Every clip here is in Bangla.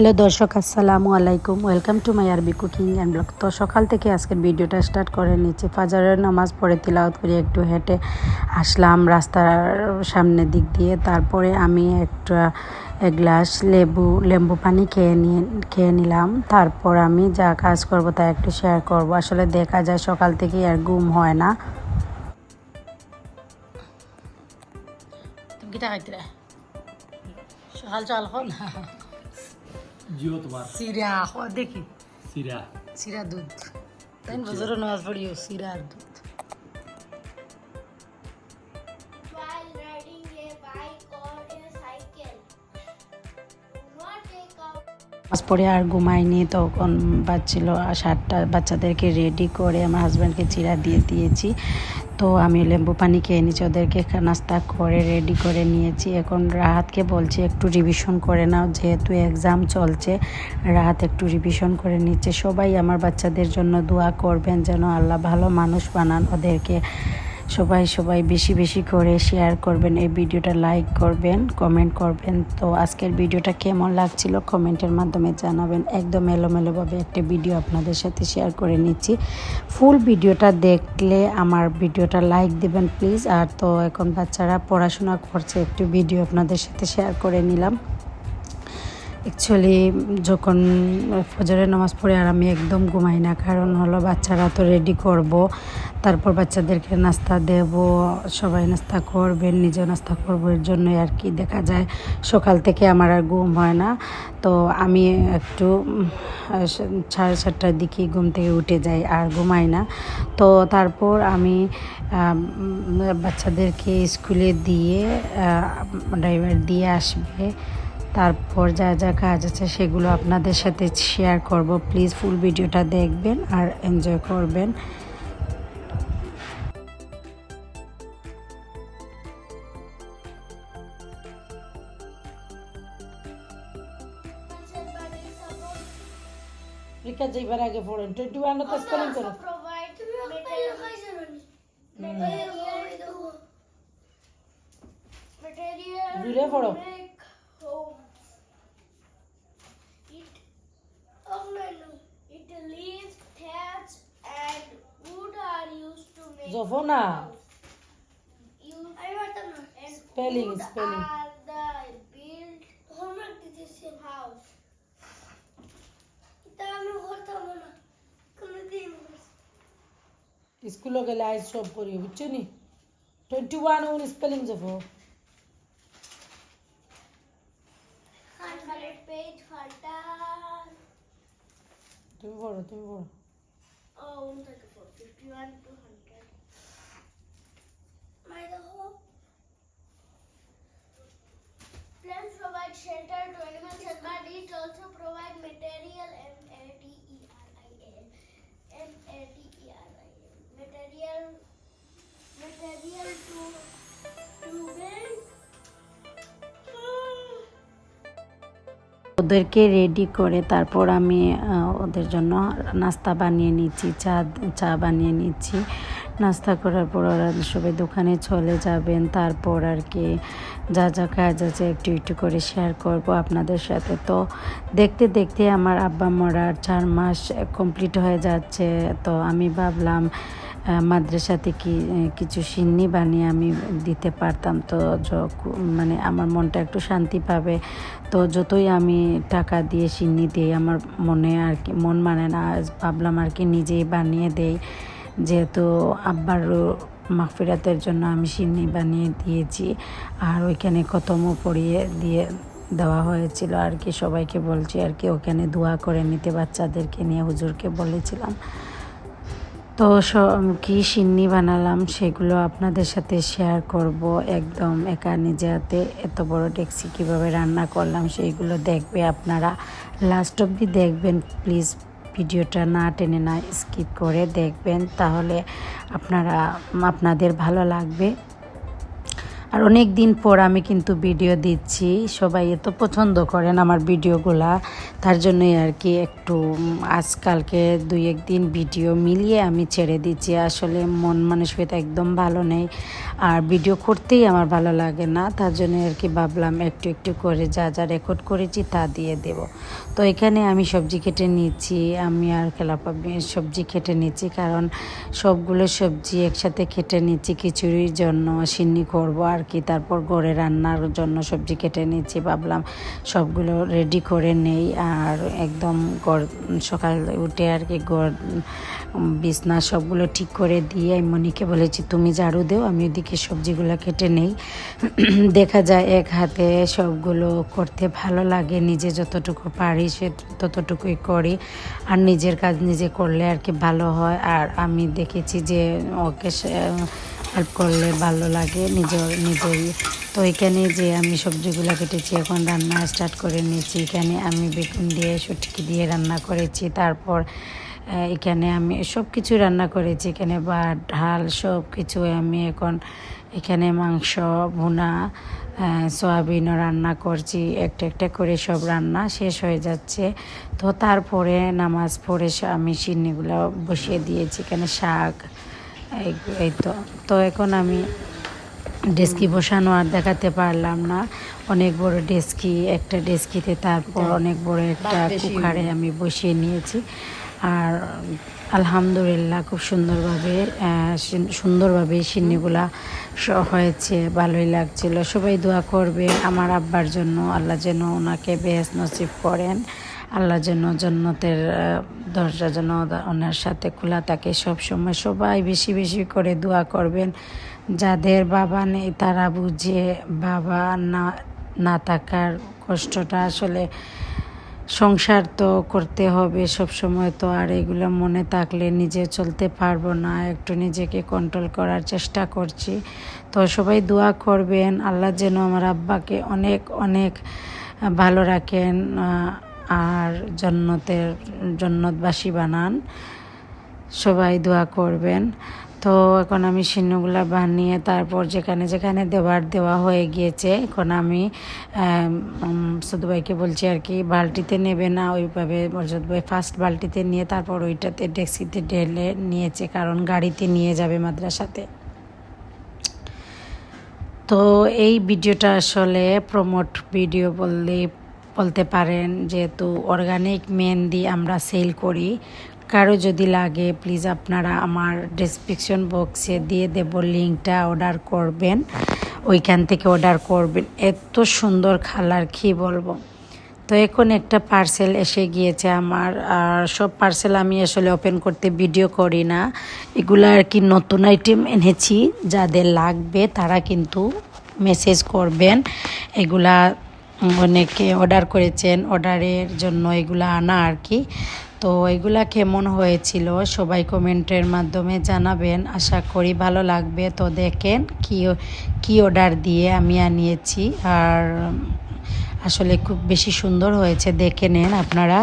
হ্যালো দর্শক, আসসালামু আলাইকুম। ওয়েলকাম টু মাই আরবি কুকিং অ্যান্ড ব্লগ তো সকাল থেকে আজকের ভিডিওটা স্টার্ট করে নিচ্ছি। ফাজারের নামাজ পড়ে তিলাওয়াত করে একটু হেঁটে আসলাম রাস্তার সামনের দিক দিয়ে। তারপরে আমি একটা, এক গ্লাস লেবু লেম্বু পানি খেয়ে নিয়ে, খেয়ে নিলাম। তারপর আমি যা কাজ করব তা একটু শেয়ার করব। আসলে দেখা যায় সকাল থেকে আর ঘুম হয় না। তুমি কিটা খাইতে সকাল সকাল হল জিও তোমার সিরা দেখি। সিরা। সিরা দুধ। তাই বজর নামাজ পড়িও সিরা দুধ। পড়ে আর ঘুমাইনি তখন বাচ্ছিল সাতটা, বাচ্চাদেরকে রেডি করে আমার হাজব্যান্ডকে চিরা দিয়ে দিয়েছি। তো আমি লেম্বু পানি খেয়ে নিয়েছি, ওদেরকে নাস্তা করে রেডি করে নিয়েছি। এখন রাহাতকে বলছি, একটু রিভিশন করে নাও, যেহেতু এক্সাম চলছে, রাহাত একটু রিভিশন করে নিচ্ছে। সবাই আমার বাচ্চাদের জন্য দোয়া করবেন যেন আল্লাহ ভালো মানুষ বানান ওদেরকে। সবাই সবাই বেশি বেশি করে শেয়ার করবেন, এই ভিডিওটা লাইক করবেন কমেন্ট করবেন। তো আজকের ভিডিওটা কেমন লাগছিল কমেন্টের মাধ্যমে জানাবেন। একদম এলোমেলোভাবে একটা ভিডিও আপনাদের সাথে শেয়ার করে নিচ্ছি। ফুল ভিডিওটা দেখলে আমার ভিডিওটা লাইক দিবেন প্লিজ আর তো এখন বাচ্চারা পড়াশোনা করছে, একটু ভিডিও আপনাদের সাথে শেয়ার করে নিলাম। অ্যাকচুয়ালি যখন ফজরের নামাজ পড়ে আর আমি একদম ঘুমাই না, কারণ হলো বাচ্চারা তো রেডি করব। তারপর বাচ্চাদেরকে নাস্তা দেব, সবাই নাস্তা করবেন নিজেও নাস্তা করব, এর জন্যই আর কি দেখা যায়। সকাল থেকে আমার আর ঘুম হয় না। তো আমি একটু, সাড়ে সাতটার দিকে ঘুম থেকে উঠে যাই, আর ঘুমাই না। তো তারপর আমি বাচ্চাদেরকে স্কুলে দিয়ে ড্রাইভার দিয়ে আসবে। তারপর যা যা কাজ আছে সেগুলো আপনাদের সাথে শেয়ার করব। প্লিজ ফুল ভিডিওটা দেখবেন আর এনজয় করবেন। যাইবার আগে পড়েন। টোয়েন্টি ওয়ান তো স্পেলিং জফনা স্পেলিং স্পেলিং স্কুলে গেলে আইস সব করি বুঝছ নি? টোয়েন্টি ওয়ান ওন স্পেলিং যাব তুমি বলো তুমি বলো Oh, 134, 51, 200. Shelter to animals and birds. also provide material M A T E R I L M A T E R I L material material to to build. ওদেরকে রেডি করে তারপর আমি ওদের জন্য নাস্তা বানিয়ে নিচ্ছি চা চা বানিয়ে নিচ্ছি নাস্তা করার পর ওরা সবাই দোকানে চলে যাবেন। তারপর আর কি যা যা কাজ আছে একটু একটু করে শেয়ার করব আপনাদের সাথে। তো দেখতে দেখতে আমার আব্বা মরার চার মাস কমপ্লিট হয়ে যাচ্ছে। তো আমি ভাবলাম মাদ্রাসাতে কি, কিছু সিন্নি বানিয়ে আমি দিতে পারতাম। তো মানে আমার মনটা একটু শান্তি পাবে। তো যতই আমি টাকা দিয়ে সিন্নি দিই, আমার মনে আর কি, মন মানে না, ভাবলাম আর কি নিজেই বানিয়ে দেই। যেহেতু আব্বার মাফিরাতের জন্য আমি সিন্নি বানিয়ে দিয়েছি আর ওইখানে কতমও পড়িয়ে দিয়ে দেওয়া হয়েছিল আর কি সবাইকে বলছি আর কি ওখানে দোয়া করে নিতে বাচ্চাদেরকে নিয়ে হুজুরকে বলেছিলাম। তো স- কি সিন্নি বানালাম সেগুলো আপনাদের সাথে শেয়ার করব একদম একা নিজে হাতে এত বড় ডেক্সি কীভাবে রান্না করলাম সেইগুলো দেখবে আপনারা। লাস্ট অবধি দেখবেন প্লিজ ভিডিওটা না টেনে না স্কিপ করে দেখবেন, তাহলে আপনারা, আপনাদের ভালো লাগবে। আর অনেক দিন পর আমি কিন্তু ভিডিও দিচ্ছি, সবাই এত পছন্দ করেন আমার ভিডিওগুলা, তার জন্যই আর কি একটু আজকালকে দুই একদিন ভিডিও মিলিয়ে আমি ছেড়ে দিচ্ছি। আসলে মন মানসিকতা একদম ভালো নেই। আর ভিডিও করতেই আমার ভালো লাগে না। তার জন্য আর কি ভাবলাম একটু একটু করে যা যা রেকর্ড করেছি তা দিয়ে দেব। তো এখানে আমি সবজি কেটে নিচ্ছি আমি আর খেলাপাবি সবজি কেটে নিচ্ছি কারণ সবগুলো সবজি একসাথে কেটে নিচ্ছি খিচুড়ির জন্য সিন্নি করব আর কি, তারপর গড়ে রান্নার জন্য সবজি কেটে নিচ্ছি ভাবলাম সবগুলো রেডি করে নেই আর একদম গড় সকাল উঠে আর কি গড় বিছনা সবগুলো ঠিক করে দিয়ে, মনিকে বলেছি, তুমি ঝাড়ু দেও, আমি ওদিকে সবজিগুলো কেটে নেই। দেখা যায় এক হাতে সবগুলো করতে ভালো লাগে, নিজে যতটুকু পারি সে ততটুকুই করি। আর নিজের কাজ নিজে করলে আর কি ভালো হয়। আর আমি দেখেছি যে ওকে হেল্প করলে ভালো লাগে। নিজের নিজেই তো এখানে যে আমি সবজিগুলো কেটেছি, এখন রান্না স্টার্ট করে নিয়েছি। এখানে আমি বেগুন দিয়ে সুটকি দিয়ে রান্না করেছি। তারপর এখানে আমি সব কিছু রান্না করেছি। এখানে ভাত ঢাল সব কিছু আমি এখন এখানে মাংস ভুনা সয়াবিনও রান্না করছি। একটা একটা করে সব রান্না শেষ হয়ে যাচ্ছে। তো তারপরে নামাজ পড়ে আমি সিন্নিগুলো বসিয়ে দিয়েছি। এখানে শাক এই- এই তো। তো এখন আমি ডেস্কি বসানো আর দেখাতে পারলাম না। অনেক বড় ডেস্কি একটা ডেস্কিতে তারপর অনেক বড় একটা কুকারে আমি বসিয়ে নিয়েছি। আর, আলহামদুলিল্লাহ, খুব সুন্দরভাবে সুন্দরভাবে সিন্নিগুলা হয়েছে, ভালোই লাগছিল। সবাই দোয়া করবে আমার আব্বার জন্য, আল্লাহ যেন ওনাকে বেশ নসিব করেন। আল্লাহ যেন জন্নতের দরজা যেন ওনার সাথে খোলা থাকে সব সময় সবাই বেশি বেশি করে দোয়া করবেন। যাদের বাবা নেই, তারা বুঝে বাবা না না থাকার কষ্টটা আসলে সংসার তো করতে হবে সব সময় তো, আর এগুলো মনে থাকলে নিজে চলতে পারব না, একটু নিজেকে কন্ট্রোল করার চেষ্টা করছি। তো সবাই দোয়া করবেন, আল্লাহ যেন আমার আব্বাকে অনেক অনেক ভালো রাখেন আর জন্নতের, জন্নতবাসী বানান। সবাই দোয়া করবেন। তো এখন আমি সিন্নগুলা বানিয়ে তারপর যেখানে যেখানে দেওয়ার দেওয়া হয়ে গিয়েছে, এখন আমি শুধু ভাইকে বলছি আর কি, বালতিতে নেবে না, ওইভাবে ভাই ফার্স্ট বালটিতে নিয়ে তারপর ওইটাতে ডেক্সিতে ঢেলে নিয়েছে, কারণ গাড়িতে নিয়ে যাবে মাদ্রাসাতে। তো এই ভিডিওটা আসলে প্রমোট ভিডিও বললে, বলতে পারেন যেহেতু অর্গানিক মেহেন্দি আমরা সেল করি কারও যদি লাগে প্লিজ আপনারা আমার ডেসক্রিপশন বক্সে দিয়ে দেব লিঙ্কটা অর্ডার করবেন। ওইখান থেকে অর্ডার করবেন। এত সুন্দর খালার কী বলব? তো এখন একটা পার্সেল এসে গিয়েছে আমার। আর সব পার্সেল আমি আসলে ওপেন করতে ভিডিও করি না। এগুলো আর কি নতুন আইটেম এনেছি, যাদের লাগবে তারা কিন্তু মেসেজ করবেন। এগুলা অনেকে অর্ডার করেছেন অর্ডারের জন্য এগুলা আনা আর কি। তো এগুলা কেমন হয়েছিল সবাই কমেন্টের মাধ্যমে জানাবেন। আশা করি ভালো লাগবে। তো দেখেন কি কি অর্ডার দিয়ে আমি আনিয়েছি। আর আসলে খুব বেশি সুন্দর হয়েছে। দেখে নেন আপনারা।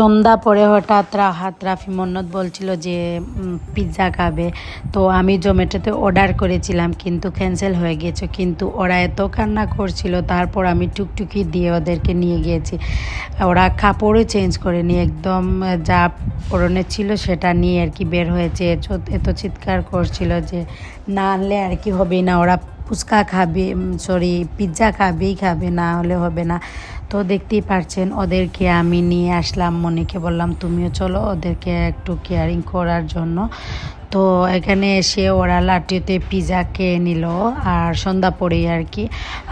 সন্ধ্যা পরে হঠাৎ রাহাত রাফি মন্নত বলছিল যে পিৎজা খাবে। তো আমি জোম্যাটোতে অর্ডার করেছিলাম, কিন্তু ক্যান্সেল হয়ে গেছে কিন্তু ওরা এত কান্না করছিল, তারপর আমি টুকটুকি দিয়ে ওদেরকে নিয়ে গিয়েছি। ওরা কাপড়ও চেঞ্জ করেনি, একদম যা পরনে ছিল সেটা নিয়ে আর কি বের হয়েছে। এত চিৎকার করছিল যে, না আনলে আর কি হবে না, ওরা ফুচকা খাবে সরি পিৎজা খাবেই খাবে, না হলে হবে না। তো দেখতেই পারছেন, ওদেরকে আমি নিয়ে আসলাম, মনিকে বললাম, তুমিও চলো, ওদেরকে একটু কেয়ারিং করার জন্য। তো এখানে এসে ওরা লাটিতে পিজা খেয়ে নিল, আর সন্ধ্যা পরেই আর কি।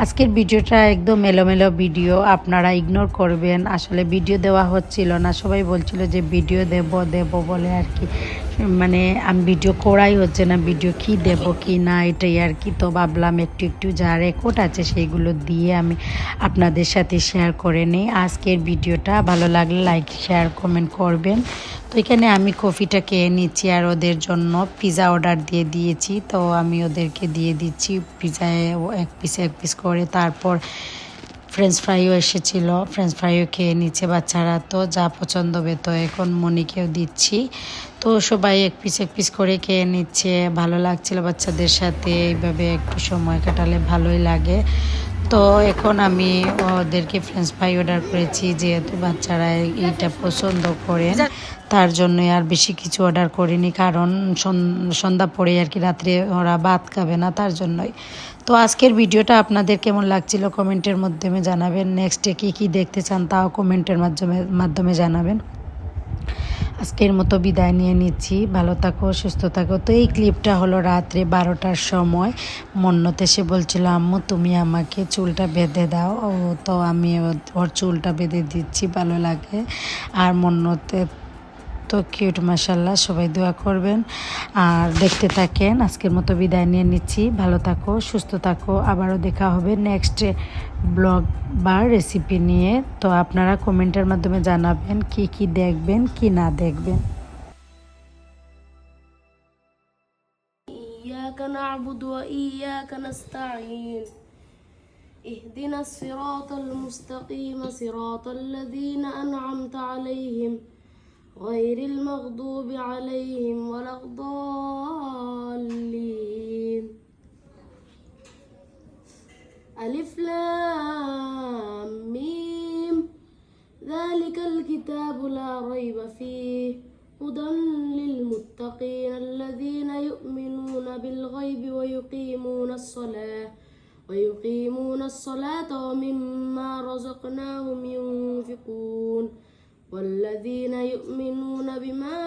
আজকের ভিডিওটা একদম এলোমেলো ভিডিও, আপনারা ইগনোর করবেন। আসলে ভিডিও দেওয়া হচ্ছিল না, সবাই বলছিল যে ভিডিও দেব দেব বলে আর কি। মানে আমি ভিডিও করাই হচ্ছে না ভিডিও কি দেব, কি না, এটাই আর কি। তো ভাবলাম একটু একটু যা রেকর্ড আছে সেইগুলো দিয়ে আমি আপনাদের সাথে শেয়ার করে নিই। আজকের ভিডিওটা ভালো লাগলে লাইক শেয়ার কমেন্ট করবেন। তো এখানে আমি কফিটা খেয়ে নিচ্ছি আর ওদের জন্য পিৎজা অর্ডার দিয়ে দিয়েছি। তো আমি ওদেরকে দিয়ে দিচ্ছি পিৎজায় এক পিস এক পিস করে। তারপর ফ্রেঞ্চ ফ্রাইও এসেছিল ফ্রেঞ্চ ফ্রাইও খেয়ে নিচ্ছে বাচ্চারা। তো যা পছন্দ হবে তো এখন মনিকেও দিচ্ছি। তো সবাই এক পিস এক পিস করে খেয়ে নিচ্ছে। ভালো লাগছিল বাচ্চাদের সাথে, এইভাবে একটু সময় কাটালে ভালোই লাগে। তো এখন আমি ওদেরকে ফ্রেঞ্চ ফ্রাই অর্ডার করেছি, যেহেতু বাচ্চারা এইটা পছন্দ করেন। তার জন্য আর বেশি কিছু অর্ডার করিনি, কারণ সন- সন্ধ্যা পরে আর কি, রাত্রে ওরা ভাত খাবে না তার জন্যই। তো আজকের ভিডিওটা আপনাদের কেমন লাগছিল কমেন্টের মাধ্যমে জানাবেন। নেক্সটে কী কী দেখতে চান তাও কমেন্টের মাধ্যমে মাধ্যমে জানাবেন। আজকের মতো বিদায় নিয়ে নিচ্ছি। ভালো থাকো, সুস্থ থাকো। তো এই ক্লিপটা হলো রাত্রে বারোটার সময়। মন্নতে সে বলছিল, আম্মু, তুমি আমাকে চুলটা বেঁধে দাও। তো আমি ওর চুলটা বেঁধে দিচ্ছি, ভালো লাগে। আর মন্নতে তো কিউট মাসাল্লাহ সবাই দোয়া করবেন আর দেখতে থাকেন আজকের মতো বিদায় নিয়ে নিচ্ছি ভালো থাকো সুস্থ থাকো আবারও দেখা হবে নেক্সট ব্লগ বা রেসিপি নিয়ে তো আপনারা কমেন্টের মাধ্যমে জানাবেন কি কি দেখবেন কি না দেখবেন إياك نعبد وإياك نستعين اهدنا الصراط المستقيم صراط الذين أنعمت عليهم غير المغضوب عليهم ولا الضالين. ألف لام ميم. ذلك الكتاب لا ريب فيه. هدى للمتقين الذين يؤمنون بالغيب ويقيمون الصلاة. ويقيمون الصلاة ومما رزقناهم ينفقون. والذين يؤمنون بما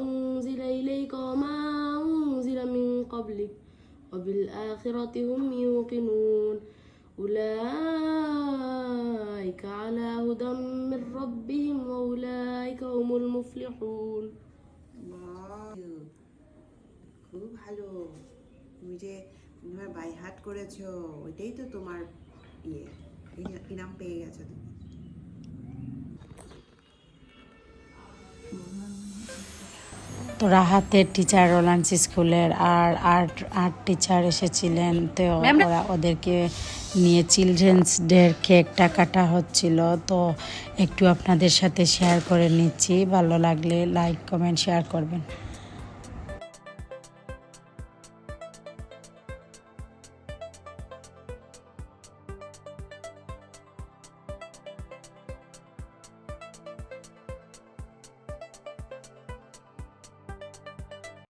أنزل إليك وما أنزل من قبلك وبالآخرة هم يوقنون أولئك على هدى من ربهم وأولئك هم المفلحون বাহ! খুব ভালো তুমি যে তোমার বাই হাট করেছো ওইটাই তো তোমার ইয়ে ইনা- ইনাম পেয়ে গেছো তুমি তো রাহাতের টিচার রোলান্স স্কুলের আর আর্ট আর্ট টিচার এসেছিলেন তো ওরা ওদেরকে নিয়ে চিলড্রেন্স ডের কেকটা কাটা হচ্ছিল। তো একটু আপনাদের সাথে শেয়ার করে নিচ্ছি। ভালো লাগলে লাইক কমেন্ট শেয়ার করবেন।